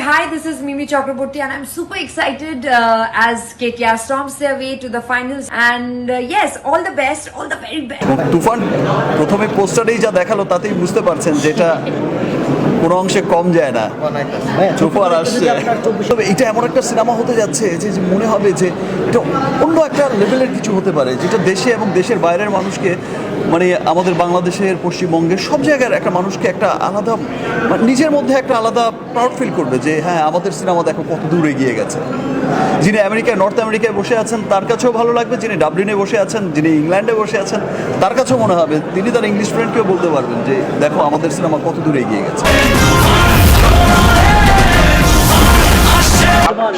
Chakraborty, and I'm super excited uh, as KKR storms their way to the finals. And uh, yes, all the best, all the very best. তুফান প্রথমে পোস্টারেই যা দেখাল তাতেই বুঝতে পারছেন যেটা কোনো অংশে কম যায় না। সুপার আসছে। তবে এটা এমন একটা সিনেমা হতে যাচ্ছে যে যে মনে হবে যে এটা অন্য একটা লেভেলের কিছু হতে পারে যেটা দেশে এবং দেশের বাইরের মানুষকে মানে আমাদের বাংলাদেশের পশ্চিমবঙ্গের সব জায়গার একটা মানুষকে একটা আলাদা মানে নিজের মধ্যে একটা আলাদা প্রাউড ফিল করবে যে হ্যাঁ আমাদের সিনেমা দেখো কত দূর এগিয়ে গেছে। যিনি আমেরিকায় নর্থ আমেরিকায় বসে আছেন তার কাছেও ভালো লাগবে। যিনি ডাবলিনে বসে আছেন যিনি ইংল্যান্ডে বসে আছেন তার কাছেও মনে হবে। তিনি তার ইংলিশ ফ্রেন্ডকেও বলতে পারবেন যে দেখো আমাদের সিনেমা কত দূর এগিয়ে গেছে।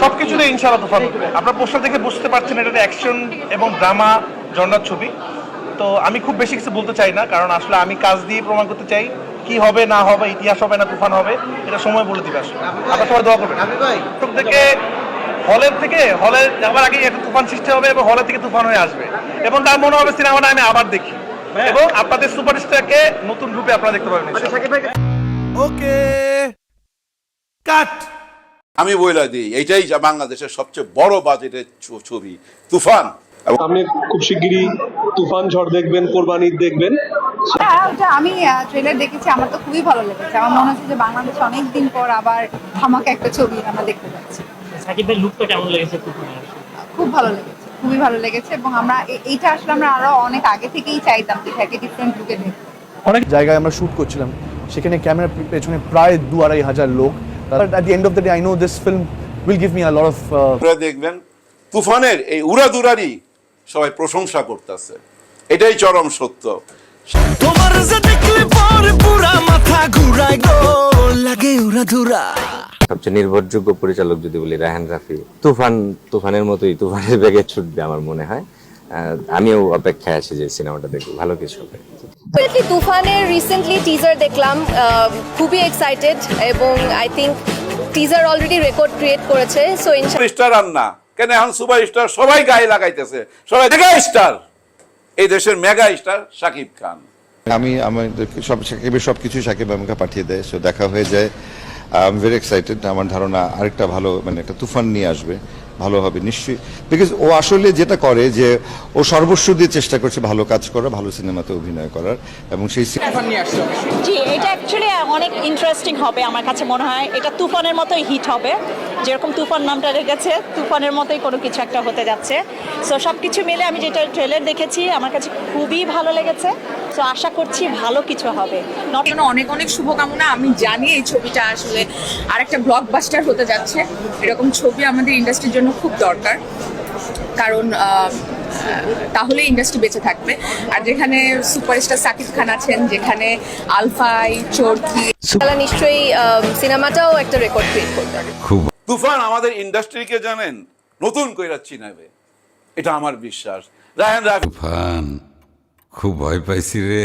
সবকিছুতে ইনশাআল্লাহ তুফান আপনার পোস্টার দেখে বুঝতে পারছেন এটা অ্যাকশন এবং ড্রামা জন্নার ছবি। তো আমি খুব বেশি কিছু বলতে চাই না কারণ আসলে আমি কাজ দিয়ে প্রমাণ করতে চাই কি হবে না হবে ইতিহাস হবে না তুফান হবে এটা সময় বলে দিবে আসলে। আপনার সবাই দোয়া করবেন। থেকে হলের থেকে হলে যাবার আগে একটা তুফান সৃষ্টি হবে এবং হলের থেকে তুফান হয়ে আসবে। এবং তার মনে হবে সিনেমাটা আমি আবার দেখি। এবং আপনাদের সুপারস্টারকে নতুন রূপে আপনারা দেখতে পাবেন ওকে। কাট। আমি বইলা দিই এইটাই যা বাংলাদেশের সবচেয়ে বড় বাজেটের ছবি তুফান। আপনি খুব শিগগিরই তুফান ঝড় দেখবেন কোরবানি দেখবেন। হ্যাঁ ওটা আমি ট্রেলার দেখেছি আমার তো খুবই ভালো লেগেছে। আমার মনে হচ্ছে যে বাংলাদেশ অনেক দিন পর আবার ধামাকা একটা ছবি আমরা দেখতে পাচ্ছি। সাকিব ভাই লুকটা কেমন লেগেছে তুফানের খুব ভালো লেগেছে খুবই ভালো লেগেছে এবং আমরা এইটা আসলে আমরা আরও অনেক আগে থেকেই চাইতাম যে এটাকে ডিফারেন্ট লুকে দেখতে। অনেক জায়গায় আমরা শ্যুট করছিলাম সেখানে ক্যামেরার পেছনে প্রায় দু আড়াই হাজার লোক। At the end of the day I know this film will give me a lot of আপনারা দেখবেন তুফানের এই উড়াদুরারই সবাই প্রশংসা করতেছে। এটাই চরম সত্য। তোমার যে দেখলে পর পুরা মাথা ঘুরায় গো লাগে উড়া ধুরা সবচেয়ে নির্ভরযোগ্য পরিচালক যদি বলি রায়হান রাফি তুফান তুফানের মতোই তুফানের বেগে ছুটবে আমার মনে হয়। আমিও অপেক্ষায় আছি যে সিনেমাটা দেখব ভালো কিছু হবে। তুফানের রিসেন্টলি টিজার দেখলাম খুবই এক্সাইটেড এবং I think teaser already record create করেছে সো স্টার আর না কেন এখন সুপার স্টার সবাই গায়ে লাগাইতেছে সবাই মেগা স্টার এই দেশের মেগা স্টার শাকিব খান। আমি আমাদেরকে সব সাকিবের সব কিছু সাকিব আমাকে পাঠিয়ে দেয় সো দেখা হয়ে যায়। আই এম ভেরি এক্সাইটেড আমার ধারণা আরেকটা ভালো মানে একটা তুফান নিয়ে আসবে। ভালো হবে নিশ্চয়ই। বিকজ ও আসলে যেটা করে যে ও সর্বস্ব দিয়ে চেষ্টা করছে ভালো কাজ করার ভালো সিনেমাতে অভিনয় করার। এবং সেই জি এটা অ্যাকচুয়ালি অনেক ইন্টারেস্টিং হবে আমার কাছে মনে হয়। এটা তুফানের মতোই হিট হবে। যেরকম তুফান নামটা রেখেছে তুফানের মতোই কোনো কিছু একটা হতে যাচ্ছে। সো সব কিছু মিলে আমি যেটা ট্রেলার দেখেছি আমার কাছে খুবই ভালো লেগেছে। সো আশা করছি ভালো কিছু হবে। জন্য অনেক অনেক শুভকামনা। আমি জানি এই ছবিটা আসলে আরেকটা ব্লকবাস্টার হতে যাচ্ছে। এরকম ছবি আমাদের ইন্ডাস্ট্রির জন্য খুব দরকার। কারণ তাহলে ইন্ডাস্ট্রি বেঁচে থাকবে। আর যেখানে সুপারস্টার সাকিব খান আছেন যেখানে আলফাই চরকি তাহলে নিশ্চয়ই সিনেমাটাও একটা রেকর্ড ক্রিয়েট করবে। তুফান আমাদের ইন্ডাস্ট্রিকে জানেন? নতুন কইরা চিনাবে। এটা আমার বিশ্বাস। রায়হান রাফি খুব ভয় পাইছি রে।